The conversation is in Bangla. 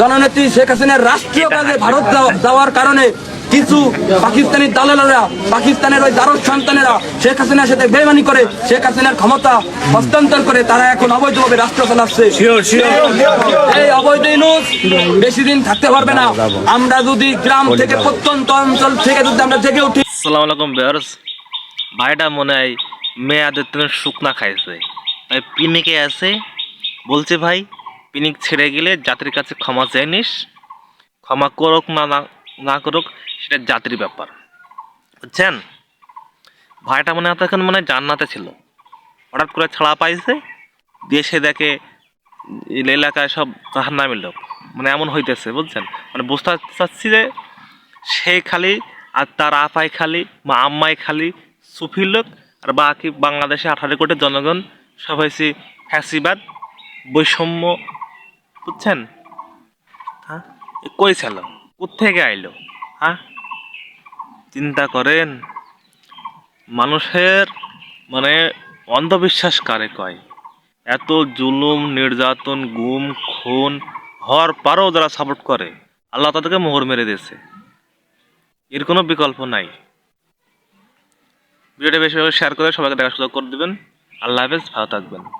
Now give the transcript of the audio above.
জননেত্রী শেখ হাসিনার রাষ্ট্রীয় কাজে ভারত যাওয়ার কারণে কিছু পাকিস্তানি দালালেরা পাকিস্তানের ওই দারুণ সন্তানেরা শেখ হাসিনার সাথে বেমানি করে শেখ হাসিনার ক্ষমতা হস্তান্তর করে তারা এখন অবৈধভাবে রাষ্ট্র চালাচ্ছে এই অবৈধ ইউনুস বেশি দিন থাকতে পারবে না। আমরা যদি গ্রাম থেকে প্রত্যন্ত অঞ্চল থেকে যদি আমরা জেগে উঠি আসসালামু আলাইকুম বেয়ার্স ভাইটা মনে হয় মেয়াদের তেমন শুকনা খাইছে। তাই পিনিকে আছে। বলছে ভাই পিনিক ছেড়ে গেলে জাতির কাছে ক্ষমা চেয়ে নিস। ক্ষমা করুক না, না- করুক, সেটা জাতির ব্যাপার। বুঝছেন? ভাইটা মনে এখন মানে জান্নাতে ছিল। হঠাৎ করে ছাড়া পাইছে সে দেখে এলাকায় সব তাহার নামে লোক। মানে এমন হইতেছে, বুঝছেন? মানে বুঝতে চাচ্ছি যে সে খালি আর তার আপাই খালি, মা আম্মাই খালি সুফির লোক, আর বাকি বাংলাদেশে আঠারো কোটি জনগণ, সব হয়েছে ফ্যাসিবাদ, বৈষম্য বুঝছেন? হ্যাঁ? কই ছিল? কোথেকে আইলো? হ্যাঁ? চিন্তা করেন মানুষের মানে অন্ধবিশ্বাস কারে কয়? এত জুলুম নির্যাতন গুম খুন হওয়ার পরও যারা সাপোর্ট করে আল্লাহ তাদেরকে মোহর মেরে দিয়েছে। এর কোনো বিকল্প নাই। ভিডিওটা বেশি শেয়ার করে সবাইকে দেখা সুযোগ করে দিবেন। আল্লাহ হাফেজ ভালো থাকবেন।